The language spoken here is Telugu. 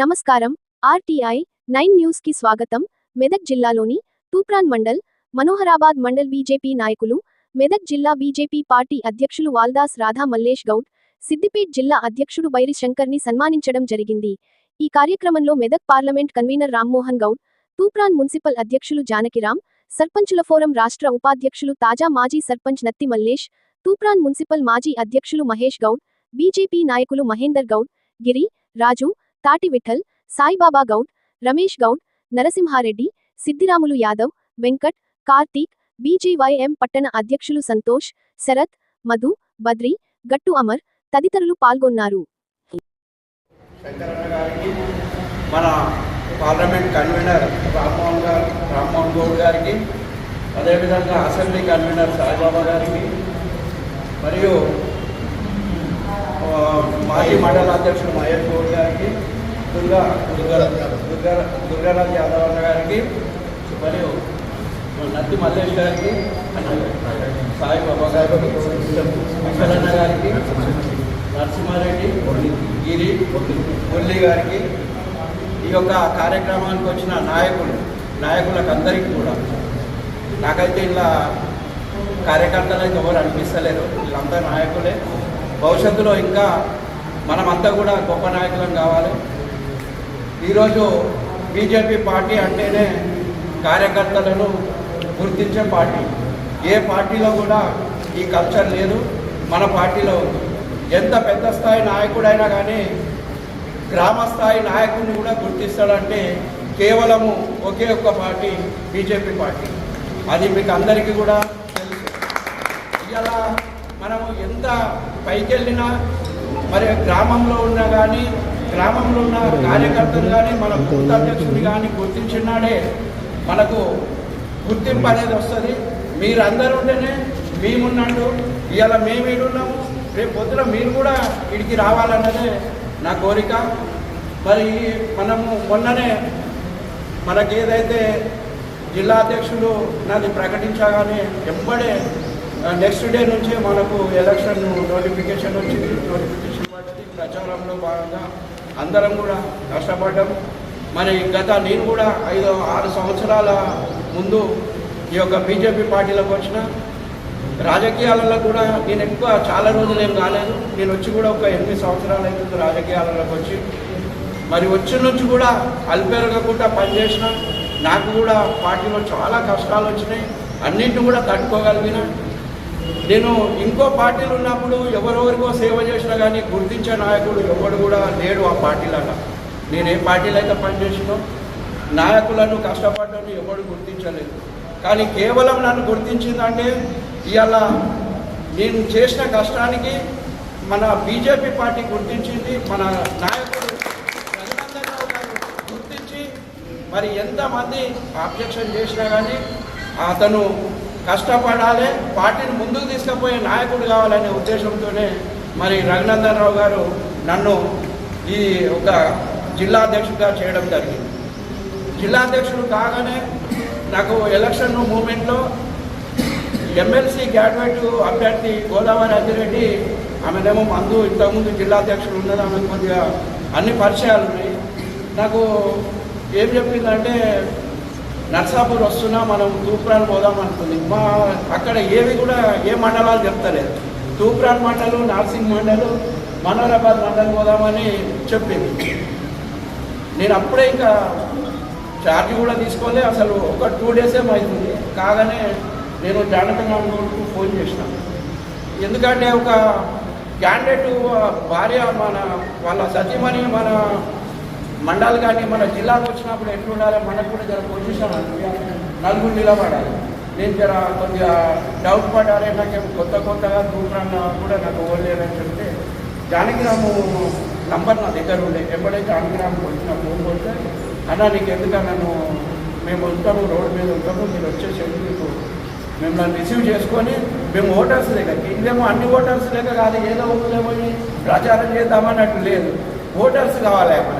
నమస్కారం. ఆర్టీఐ నైన్ న్యూస్కి స్వాగతం. మెదక్ జిల్లాలోని తూప్రాన్ మండల్ మనోహరాబాద్ మండల్ బీజేపీ నాయకులు మెదక్ జిల్లా బీజేపీ పార్టీ అధ్యక్షులు వాల్దాస్ రాధా మల్లేష్ గౌడ్ సిద్దిపేట్ జిల్లా అధ్యక్షుడు బైరి శంకర్ని సన్మానించడం జరిగింది. ఈ కార్యక్రమంలో Medak parliament convener Rammohan Goud Toopran municipal అధ్యక్షులు జానకిరాం సర్పంచుల ఫోరం రాష్ట్ర ఉపాధ్యక్షులు తాజా మాజీ సర్పంచ్ నత్తి మల్లేష్ తూప్రాన్ మున్సిపల్ మాజీ అధ్యక్షులు మహేష్ గౌడ్ బీజేపీ నాయకులు మహేందర్ గౌడ్ గిరి రాజు తాటి విఠల్ సాయిబాబా గౌడ్ రమేష్ గౌడ్ నరసింహారెడ్డి సిద్దిరాములు యాదవ్ వెంకట్ కార్తీక్ బీజేవైఎం పట్టణ అధ్యక్షులు సంతోష్ శరత్ మధు బద్రి గట్టు అమర్ తదితరులు పాల్గొన్నారు. మన పార్లమెంట్ కన్వీనర్ రామ్మోహన్ గారు రామ్మోహన్ గౌడ్ గారికి అదేవిధంగా అసెంబ్లీ కన్వీనర్ సాయిబాబా గారికి మరియు మాజీ మండల అధ్యక్షుడు మహేష్ గౌడ్ గారికి దుర్గా దుర్గా దుర్గా దుర్గారాజ్ యాదవ్ అన్న గారికి మరియు నత్తి మల్లేష్ గారికి సాయిబాబా గారికి విశ్వలన్న గారికి నరసింహారెడ్డి గిరి మురళి గారికి ఈ యొక్క కార్యక్రమానికి వచ్చిన నాయకులు నాయకులకు అందరికీ కూడా. నాకైతే ఇలా కార్యకర్తలు అయితే ఎవరు అనిపిస్తలేరు. వీళ్ళంతా నాయకులే. భవిష్యత్తులో ఇంకా మనమంతా కూడా గొప్ప నాయకులం కావాలి. ఈరోజు బీజేపీ పార్టీ అంటేనే కార్యకర్తలను గుర్తించే పార్టీ. ఏ పార్టీలో కూడా ఈ కల్చర్ లేదు మన పార్టీలో ఉంది. ఎంత పెద్ద స్థాయి నాయకుడైనా కానీ గ్రామ స్థాయి నాయకుడిని కూడా గుర్తిస్తాడంటే కేవలము ఒకే ఒక్క పార్టీ బీజేపీ పార్టీ. అది మీకు అందరికీ కూడా తెలుసు. ఇలా మనము ఎంత పైకి వెళ్ళినా మరి గ్రామంలో ఉన్నా కానీ గ్రామంలో ఉన్న కార్యకర్తలు కానీ మన బూత్ అధ్యక్షుడు కానీ గుర్తించినాడే మనకు గుర్తింపు అనేది వస్తుంది. మీరందరూ ఉంటేనే మేమున్నాడు ఇవాళ మేము ఈడున్నాము రేపు పొద్దున మీరు కూడా ఇడికి రావాలన్నదే నా కోరిక. మరి మనము మొన్ననే మనకి ఏదైతే జిల్లా అధ్యక్షులు నాది ప్రకటించగానే ఎంబడే నెక్స్ట్ డే నుంచే మనకు ఎలక్షన్ నోటిఫికేషన్ వచ్చింది. నోటిఫికేషన్ ప్రచారంలో భాగంగా అందరం కూడా కష్టపడ్డాం. మరి గత నేను కూడా ఐదు ఆరు సంవత్సరాల ముందు ఈ యొక్క బీజేపీ పార్టీలోకి వచ్చిన రాజకీయాలలో కూడా నేను ఎక్కువ చాలా రోజులు ఏం కాలేదు నేను వచ్చి కూడా ఒక ఎనిమిది సంవత్సరాలు అవుతుంది రాజకీయాలలోకి వచ్చి మరి వచ్చిన నుంచి కూడా అల్పేరగకుండా పనిచేసిన నాకు కూడా పార్టీలో చాలా కష్టాలు వచ్చినాయి. అన్నింటిని కూడా తట్టుకోగలిగిన నేను ఇంకో పార్టీలు ఉన్నప్పుడు ఎవరెవరికో సేవ చేసినా కానీ గుర్తించే నాయకుడు ఎవడు కూడా లేడు ఆ పార్టీలలో నేను ఏ పార్టీలో అయితే పనిచేసినో నాయకులను కష్టపడ్డాను ఎవడు గుర్తించలేదు. కానీ కేవలం నన్ను గుర్తించిందంటే ఇవాళ నేను చేసిన కష్టానికి మన బీజేపీ పార్టీ గుర్తించింది మన నాయకుడు గుర్తించి మరి ఎంతమంది ఆబ్జెక్షన్ చేసినా కానీ అతను కష్టపడాలి పార్టీని ముందుకు తీసుకుపోయే నాయకుడు కావాలనే ఉద్దేశంతోనే మరి రఘునందన్ రావు గారు నన్ను ఈ ఒక జిల్లా అధ్యక్షుడిగా చేయడం జరిగింది. జిల్లా అధ్యక్షుడు కాగానే నాకు ఎలక్షన్ మూమెంట్లో ఎమ్మెల్సీ గ్రాడ్యుయేట్ అభ్యర్థి గోదావరి అజ్జిరెడ్డి ఆమెనేమో మందు ఇంతకుముందు జిల్లా అధ్యక్షుడు ఉన్నది ఆమె కొద్దిగా అన్ని పరిచయాలు ఉన్నాయి. నాకు ఏం చెప్పిందంటే నర్సాపూర్ వస్తున్నా మనం తూప్రాన్ పోదాం అనుకుంది. మా అక్కడ ఏవి కూడా ఏ మండలాలు చెప్తలేదు. తూప్రాన్ మండలు నార్సింగ్ మండలు మనోరాబాద్ మండలం పోదామని చెప్పింది. నేను అప్పుడే ఇంకా ఛార్జ్ కూడా తీసుకోలే. అసలు ఒక టూ డేస్ ఏమవుతుంది కాగానే నేను జానకంగాకు ఫోన్ చేసిన. ఎందుకంటే ఒక క్యాండిడేట్ భార్య మన వాళ్ళ సతీమణి మన మండలి కానీ మన జిల్లాకు వచ్చినప్పుడు ఎట్లుండాలి మనకు కూడా జర పొజిషన్ నలుగురు నిలబడాలి. నేను జర కొద్దిగా డౌట్ పడాలి. నాకేం కొత్త కొత్తగా దూరం కూడా నాకు ఓలేదని చెప్తే జానకిరాము నంబర్ నా దగ్గర ఉండే. ఎప్పుడైతే జానకిరాము వచ్చిన ఫోన్ కొడితే అన్న నీకు ఎందుకన్నా నన్ను మేము ఉంటాము రోడ్డు మీద ఉంటాము మీరు వచ్చేసేది మీకు మిమ్మల్ని రిసీవ్ చేసుకొని మేము ఓటర్స్ లేక ఇదేమో అన్ని ఓటర్స్ లేక కాదు ఏదో ఒకలేమో పోయి ప్రచారం చేద్దామన్నట్టు లేదు. ఓటర్స్ కావాలి మన